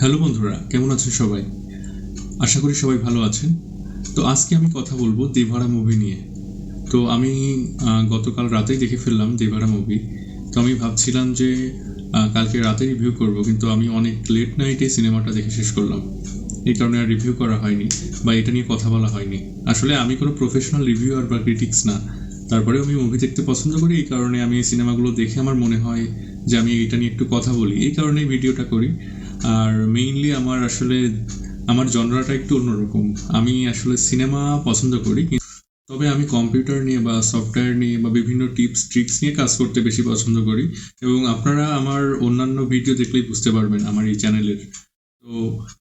Hello বন্ধুরা, কেমন আছেন সবাই? আশা করি সবাই ভালো আছেন। তো আজকে আমি কথা বলব দেভারা মুভি নিয়ে। তো আমি গতকাল রাতেই দেখে ফেললাম দেভারা মুভি তো আমি ভাবছিলাম যে কালকে রাতে রিভিউ করব, কিন্তু আমি অনেক লেট নাইটে সিনেমাটা দেখে শেষ করলাম। এই কারণে আর রিভিউ করা হয়নি, বা এটা নিয়ে কথা বলা হয়নি। আসলে আমি কোনো প্রফেশনাল রিভিউয়ার বা ক্রিটিক্স না। তারপরেও আমি মুভি দেখতে পছন্দ করি, এই কারণে আমি সিনেমাগুলো দেখে আমার মনে হয় যে আমি এটা নিয়ে একটু কথা বলি। এই কারণেই ভিডিওটা করি। আর মেইনলি আমার আসলে, আমার জনরাটা একটু অন্যরকম। আমি আসলে সিনেমা পছন্দ করি তবে আমি কম্পিউটার নিয়ে বা সফটওয়্যার নিয়ে বা বিভিন্ন টিপস ট্রিক্স নিয়ে কাজ করতে বেশি পছন্দ করি। এবং আপনারা আমার অন্যান্য ভিডিও দেখলেই বুঝতে পারবেন আমার এই চ্যানেলের তো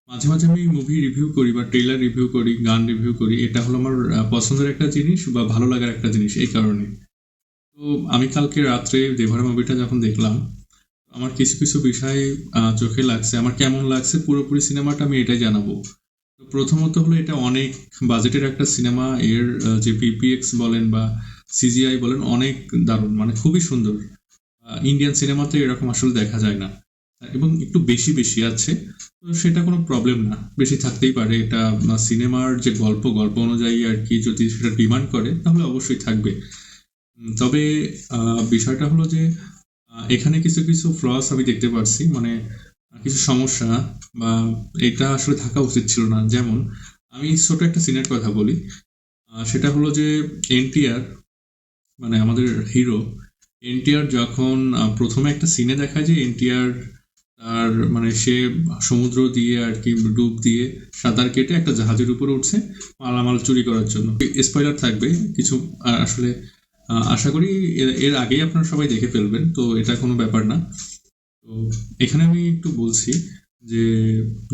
মাঝে মাঝে আমি মুভি রিভিউ করি বা ট্রেলার রিভিউ করি, গান রিভিউ করি। এটা হলো আমার পছন্দের একটা জিনিস বা ভালো লাগার একটা জিনিস এই কারণে। তো আমি কালকে রাত্রে দেভার মুভিটা যখন দেখলাম আমার কিছু কিছু বিষয় চোখে লাগছে। আমার কেমন লাগছে? পুরোপুরি সিনেমাটা আমি এটাই জানাব। তো প্রথমত হলো এটা অনেক বাজেটের একটা সিনেমা। এর যে পিপিএক্স বলেন বা সিজিআই বলেন, অনেক দারুণ মানে খুবই সুন্দর। ইন্ডিয়ান সিনেমাতে এরকম আসলে দেখা যায় না। এবং একটু বেশি বেশি আছে। তো সেটা কোনো প্রবলেম না। বেশি থাকতেই পারে। এটা সিনেমার যে গল্প গল্প অনুযায়ী আর কি যদি সেটা ডিমান্ড করে, তাহলে অবশ্যই থাকবে। তবে বিষয়টা হলো যে এখানে কিছু কিছু ফ্লস আমি দেখতে পারছি মানে কিছু সমস্যা বা এটা আসলে থাকা উচিত ছিল না। যেমন, আমি ছোট একটা সিনের কথা বলি। সেটা হলো যে এনটিআর মানে আমাদের হিরো এনটিআর যখন প্রথমে একটা সিনে দেখা যায় এনটিআর আর মানে সে সমুদ্র দিয়ে আর কি ডুব দিয়ে সাঁতার কেটে একটা জাহাজের উপরে উঠছে, মালামাল চুরি করার জন্য। স্পয়লার থাকবে, কিছু আসলে আশা করি এর আগেই আপনারা সবাই দেখে ফেলবেন, তো এটা কোনো ব্যাপার না। তো এখানে আমি একটু বলছি যে,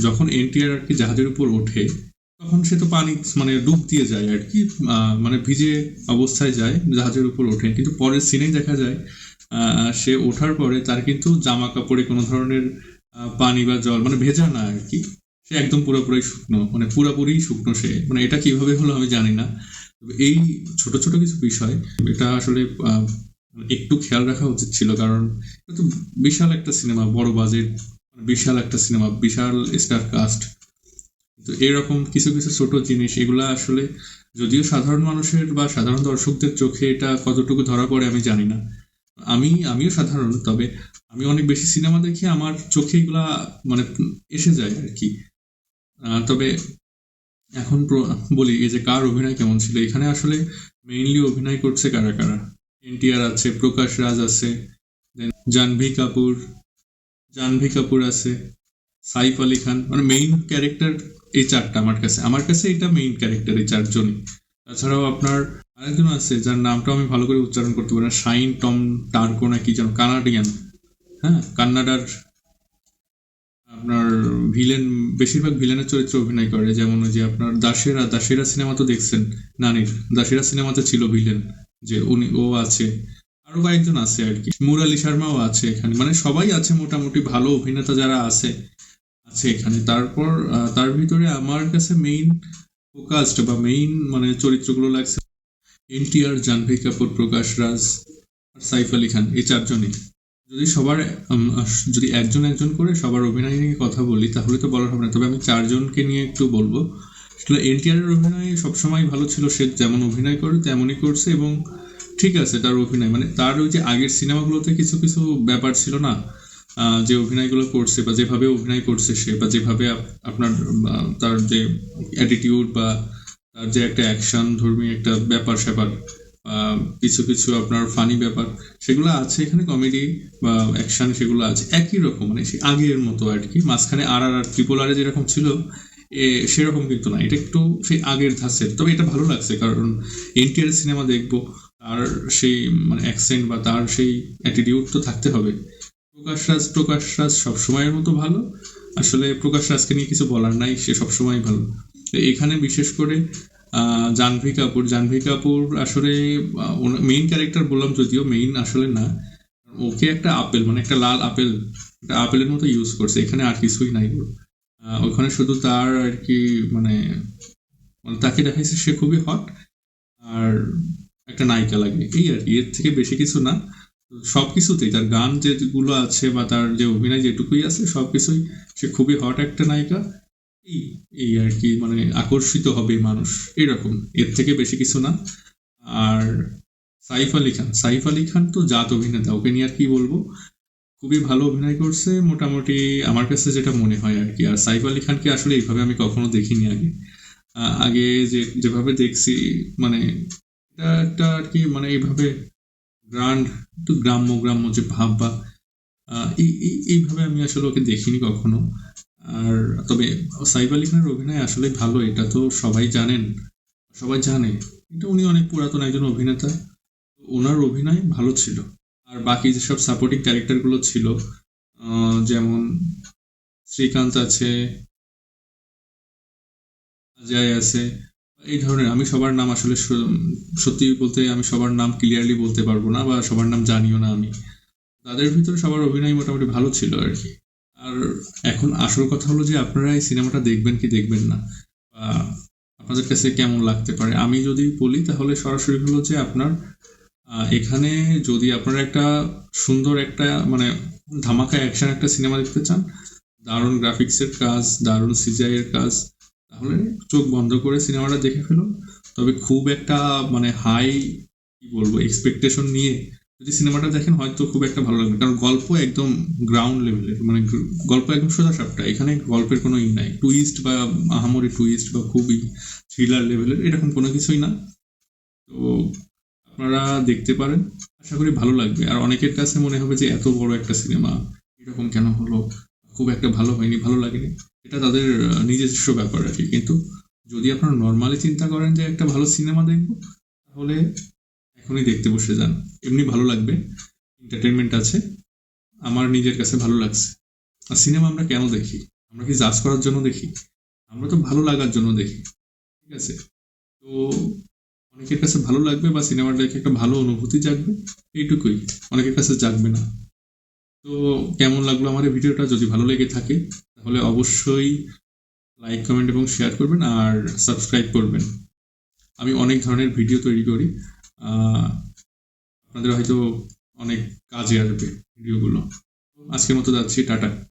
যখন এনটিআর আর কি জাহাজের উপর ওঠে, তখন সে তো পানি মানে ডুব দিয়ে যায়, আর কি মানে ভিজে অবস্থায় যায়, জাহাজের উপর ওঠে। কিন্তু পরের সিনেই দেখা যায় সে ওঠার পরে তার কিন্তু জামা কাপড়ে কোনো ধরনের পানি বা জল মানে ভেজা না আর কি, সে একদম পুরোপুরি শুকনো মানে পুরোপুরি শুকনো সে। মানে এটা কীভাবে হলো আমি জানি না। এই ছোট ছোট কিছু বিষয়, এটা আসলে একটু খেয়াল রাখা উচিত ছিল কারণ বিশাল একটা সিনেমা, বড় বাজেট বিশাল একটা সিনেমা, বিশাল স্টার কাস্ট তো এরকম কিছু কিছু ছোট জিনিস, এগুলা আসলে যদিও সাধারণ মানুষের বা সাধারণ দর্শকদের চোখে এটা কতটুকু ধরা পড়ে আমি জানি না। আমি, আমিও সাধারণ, তবে আমি অনেক বেশি সিনেমা দেখি আমার চোখে এগুলা মানে এসে যায় আর কি। তবে এখন বলি, এই যে কার অভিনয় কেমন ছিল? এখানে আসলে মেইনলি অভিনয় করছে কারা কারা? এনটিআর আছে, প্রকাশ রাজ আছে, then জাহ্নবী কাপুর জাহ্নবী কাপুর আছে, সাইফ আলী খান। মানে মেইন ক্যারেক্টার এই চারটা আমার কাছে। আমার কাছে এটা মেইন ক্যারেক্টার এই চারজনই। তাছাড়াও আপনার আরেকজন আছে, যার নামটা আমি ভালো করে উচ্চারণ করতে পারি না, শাইন টম টার্কো না কি যেন, কানাডিয়ান। হ্যাঁ কান্নাডার আপনার ভিলেন, বেশিরভাগ ভিলেনের চরিত্রে অভিনয় করে, যেমন ওই যে আপনার দাসেরা দাসেরা সিনেমা তো দেখছেন, নানির, দাসেরা সিনেমাতে ছিল ভিলেন, যে উনি, ও আছে, আরও কয়েকজন আছে আর কি মুরালি শর্মাও আছে এখানে মানে সবাই আছে মোটামুটি, ভালো অভিনেতা যারা আছে আছে এখানে, তারপর তার ভিতরে আমার কাছে মেইন ফোকাসড বা মেইন মানে চরিত্রগুলো লাগছে, এনটিআর, জাহ্নবী কাপুর, প্রকাশ রাজ, আর সাইফ আলী খান, এই চারজনই। যদি সবার যদি একজন একজন করে সবার অভিনয় নিয়ে কথা বলি, তাহলে তো বলার হবে না। তবে আমি চারজনকে নিয়ে একটু বলব। আসলে এনটিআর এর অভিনয় সবসময় ভালো ছিল। সে যেমন অভিনয় করে, তেমনই করছে এবং ঠিক আছে তার অভিনয়। মানে তার ওই যে আগের সিনেমাগুলোতে কিছু কিছু ব্যাপার ছিল না যে অভিনয়গুলো করছে বা যেভাবে অভিনয় করছে সে বা যেভাবে আপনার তার যে অ্যাটিটিউড বা তার যে একটা অ্যাকশন ধর্মী একটা ব্যাপার স্যাপার কিছু কিছু আপনার ফানি ব্যাপার, সেগুলো আছে এখানে কমেডি বা অ্যাকশন সেগুলো আছে, একই রকম মানে সেই আগের মতো আর কি। মাঝখানে আর আর আর ট্রিপল আরে যেরকম ছিল, এ সেরকম কিন্তু না, এটা একটু সেই আগের ধাঁচের। তবে এটা ভালো লাগছে, কারণ এনটিআর সিনেমা দেখব, তার সেই মানে অ্যাকসেন্ট বা তার সেই অ্যাটিটিউড তো থাকতে হবে। প্রকাশ রাজ প্রকাশ রাজ সবসময়ের মতো ভালো। আসলে প্রকাশ রাজকে নিয়ে কিছু বলার নাই, সে সবসময় ভালো। এখানে বিশেষ করে জাহ্নবী কাপুর। জাহ্নবী কাপুর আসলে মেইন ক্যারেক্টার বললাম যদিও মেইন আসলে না। ওকে একটা আপেল মানে একটা লাল আপেল, একটা আপেলের মতো ইউজ করছে। এখানে আর কিছুই নাই। ওখানে শুধু তার আর কি মানে মানে তাকে দেখাইছে সে খুবই হট আর একটা নায়িকা লাগে। এই আর এর থেকে বেশি কিছু না। সব কিছুতেই তার গান যেগুলো আছে বা তার যে অভিনয় যেটুকুই আছে, সব কিছুই সে খুবই হট একটা নায়িকা। এই এই আর কি মানে আকর্ষিত হবে মানুষ। এরকম, এর থেকে বেশি কিছু না। আর সাইফ আলী খান, সাইফ আলী খান তো জাত অভিনেতা, ওকে নিয়ে আর কি বলব? খুবই ভালো অভিনয় করছে, মোটামুটি আমার কাছে যেটা মনে হয় আর কি। আর সাইফ আলী খানকে আসলে এইভাবে আমি কখনো দেখিনি আগে। আগে যে, যেভাবে দেখছি মানে এটা একটা আর কি মানে এইভাবে গ্রান্ড একটু গ্রাম্য গ্রাম্য যে ভাব বা এই- এই- এইভাবে আমি আসলে ওকে দেখিনি কখনো। আর তবে সাইফ আলী খানের অভিনয় আসলে ভালো, এটা তো সবাই জানেন, সবাই জানে। এটা উনি অনেক পুরাতন একজন অভিনেতা, ওনার অভিনয় ভালো ছিল। আর বাকি যেসব সাপোর্টিং ক্যারেক্টারগুলো ছিল যেমন শ্রীকান্ত আছে, অজয় আছে, এই ধরনের, আমি সবার নাম আসলে সত্যি বলতে আমি সবার নাম ক্লিয়ারলি বলতে পারব না বা সবার নাম জানিও না আমি। তাদের ভিতরে সবার অভিনয় মোটামুটি ভালো ছিল আর কি। আর এখন আসল কথা হলো যে আপনারা এই সিনেমাটা দেখবেন কি দেখবেন না। আপনাদের কাছে কেমন লাগতে পারে? আমি যদি বলি তাহলে সরাসরি হলো যে আপনার এখানে যদি আপনারা একটা সুন্দর একটা মানে ধামাকা অ্যাকশন একটা সিনেমা দেখতে চান, দারুণ গ্রাফিক্সের কাজ, দারুণ সিজিআই এর কাজ, তাহলে চোখ বন্ধ করে সিনেমাটা দেখে ফেলুন। তবে খুব একটা মানে হাই কি বলব এক্সপেকটেশন নিয়ে যদি সিনেমাটা দেখেন হয়তো খুব একটা ভালো লাগবে কারণ গল্প একদম গ্রাউন্ড লেভেলের মানে গল্প একদম সোজা সাপটা। এখানে গল্পের কোনো ই নাই। টুইস্ট বা আহামরি টুইস্ট বা খুবই থ্রিলার লেভেলের এরকম কোনো কিছুই না। তো আপনারা দেখতে পারেন। আশা করি ভালো লাগবে। আর অনেকের কাছে মনে হবে যে এত বড় একটা সিনেমা এরকম কেন হলো? খুব একটা ভালো হয়নি, ভালো লাগেনি। এটা তাদের নিজস্ব ব্যাপার আর কি। কিন্তু যদি আপনারা নর্মালি চিন্তা করেন যে একটা ভালো সিনেমা দেখব, তাহলে এখনই দেখতে বসে যান। এমনি ভালো লাগবে। এন্টারটেনমেন্ট আছে। আমার নিজের কাছে ভালো লাগছে। আর সিনেমা আমরা কেন দেখি? আমরা কি জাজ করার জন্য দেখি? আমরা তো ভালো লাগার জন্য দেখি। ঠিক আছে? তো অনেকের কাছে ভালো লাগবে বা সিনেমাটা দেখে একটা ভালো অনুভূতি জাগবে, এইটুকুই। অনেকের কাছে জাগবে না। তো কেমন লাগল আমার এই ভিডিওটা? যদি ভালো লেগে থাকে, তাহলে অবশ্যই লাইক কমেন্ট এবং শেয়ার করবেন আর সাবস্ক্রাইব করবেন। আমি অনেক ধরনের ভিডিও তৈরি করি। আপনাদের হয়তো অনেক কাজে আসবে ভিডিওগুলো। আজকের মতো যাচ্ছি টাটা।